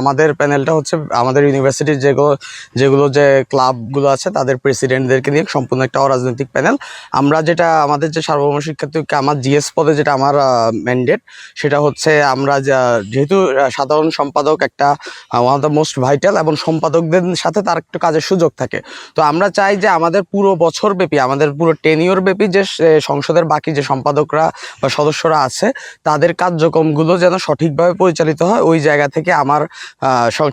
আমাদের প্যানেলটা হচ্ছে আমাদের ইউনিভার্সিটির যেগুলো যেগুলো যে ক্লাবগুলো আছে, তাদের প্রেসিডেন্টদেরকে নিয়ে সম্পূর্ণ একটা অরাজনৈতিক প্যানেল। আমরা যেটা, আমাদের যে সার্বভৌম শিক্ষার্থীকে আমার জিএস পদে যেটা আমার ম্যান্ডেট সেটা হচ্ছে আমরা যেহেতু সাধারণ সম্পাদক একটা one of the most vital এবং সম্পাদকদের সাথে তার একটু কাজের সুযোগ থাকে। তো আমরা চাই যে আমাদের পুরো বছর ব্যাপী আমাদের পুরো টেনিওর ব্যাপী যে সংসদের বাকি যে সম্পাদকরা বা সদস্যরা আছে, তাদের কার্যক্রমগুলো যেন সঠিকভাবে পরিচালিত হয়, ওই জায়গা থেকে আমার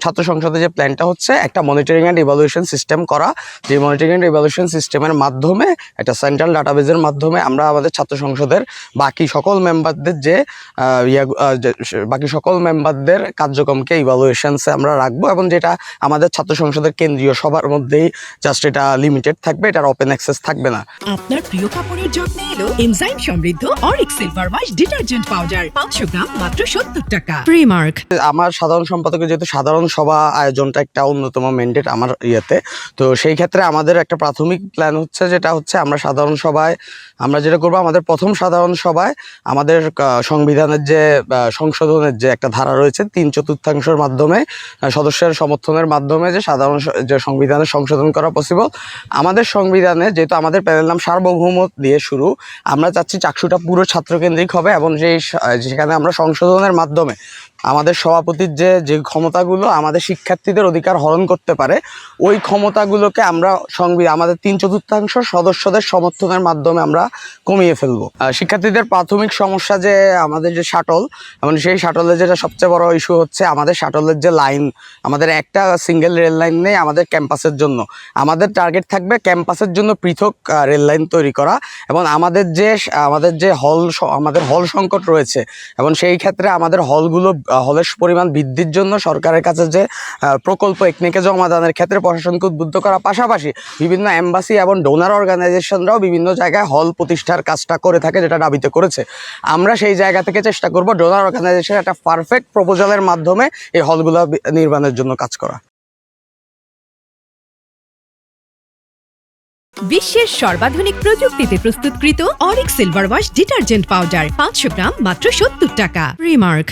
ছাত্র সংসদে যে প্ল্যানটা হচ্ছে একটা মনিটরিং অ্যান্ড ইভালুয়েশন সিস্টেম করা। যে মনিটরিং অ্যান্ড ইভালুয়েশন সিস্টেমের মাধ্যমে একটা সেন্ট্রাল ডাটাবেজের মাধ্যমে আমরা আমাদের ছাত্র সংসদের বাকি সকল মেম্বারদের যে ইয়া বাকি সকল মেম্বারদের কার্যক্রমকে ইভালুয়েশনসে আমরা রাখব এবং যেটা আমাদের ছাত্র সংসদের কেন্দ্রীয় সবার মধ্যেই জাস্ট এটা লিমিটেড থাকবে এটার ওপেন অ্যাক্সেস থাকবে না। আপনার প্রিয় কাপড়ের যত্নে এলো এনজাইম সমৃদ্ধ Arik silver wash detergent powder পাঁচশো গ্রাম মাত্র সত্তর টাকা। প্রিমার্ক আমার সাধারণ সম্পাদকের যেহেতু সাধারণ সভা আয়োজনটা একটা অন্যতম ম্যান্ডেট আমার ইয়েতে, তো সেই ক্ষেত্রে আমাদের একটা প্রাথমিক প্ল্যান হচ্ছে যেটা হচ্ছে আমরা সাধারণ সভায়, আমরা যেটা করব আমাদের প্রথম সাধারণ সভায় আমাদের সংবিধানের যে সংশোধনের যে একটা ধারা রয়েছে, তিন চতুর্থাংশের মাধ্যমে সদস্যের সমর্থনের মাধ্যমে যে সাধারণ যে সংবিধানের সংশোধন করা পসিবল আমাদের সংবিধানে যেহেতু আমাদের প্যানেল নাম সার্বভৌম দিয়ে শুরু, আমরা চাচ্ছি চাকসুটা পুরো ছাত্রকেন্দ্রিক হবে এবং সেই সেখানে আমরা সংশোধনের মাধ্যমে আমাদের সভাপতির যে যে ক্ষমতাগুলো আমাদের শিক্ষার্থীদের অধিকার হরণ করতে পারে, ওই ক্ষমতাগুলোকে আমরা সংবিধান আমাদের তিন চতুর্থাংশ সদস্যদের সমর্থনের মাধ্যমে আমরা কমিয়ে ফেলব। শিক্ষার্থীদের প্রাথমিক সমস্যা যে, আমাদের যে শাটল, এবং সেই শাটলের যেটা সবচেয়ে বড় ইস্যু হচ্ছে আমাদের শাটলের যে লাইন, আমাদের একটা সিঙ্গেল রেল লাইন নেই আমাদের ক্যাম্পাসের জন্য। আমাদের টার্গেট থাকবে ক্যাম্পাসের জন্য পৃথক রেল লাইন তৈরি করা, এবং আমাদের যে আমাদের যে হল আমাদের হল সংকট রয়েছে, এবং সেই ক্ষেত্রে আমাদের হলগুলো হলের পরিমাণ বৃদ্ধির জন্য সরকারের কাছে যে প্রকল্প একনিকে জমাদানের ক্ষেত্রে প্রশাসনকে উদ্বুদ্ধ করার পাশাপাশি বিভিন্ন অ্যাম্বাসি এবং ডোনার অর্গানাইজেশনরাও বিভিন্ন জায়গায় হল প্রতিষ্ঠার কাজটা করে থাকে, যেটা দাবিতে করেছে। আমরা সেই জায়গা থেকে চেষ্টা করব ডোনার অর্গানাইজেশন একটা পারফেক্ট প্রপোজালের মাধ্যমে এই হলগুলো নির্মাণের জন্য কাজ করা। বিশ্বের সর্বাধুনিক প্রযুক্তিতে প্রস্তুতকৃত Arik silver wash detergent powder পাঁচশো গ্রাম মাত্র সত্তর টাকা। রিমার্ক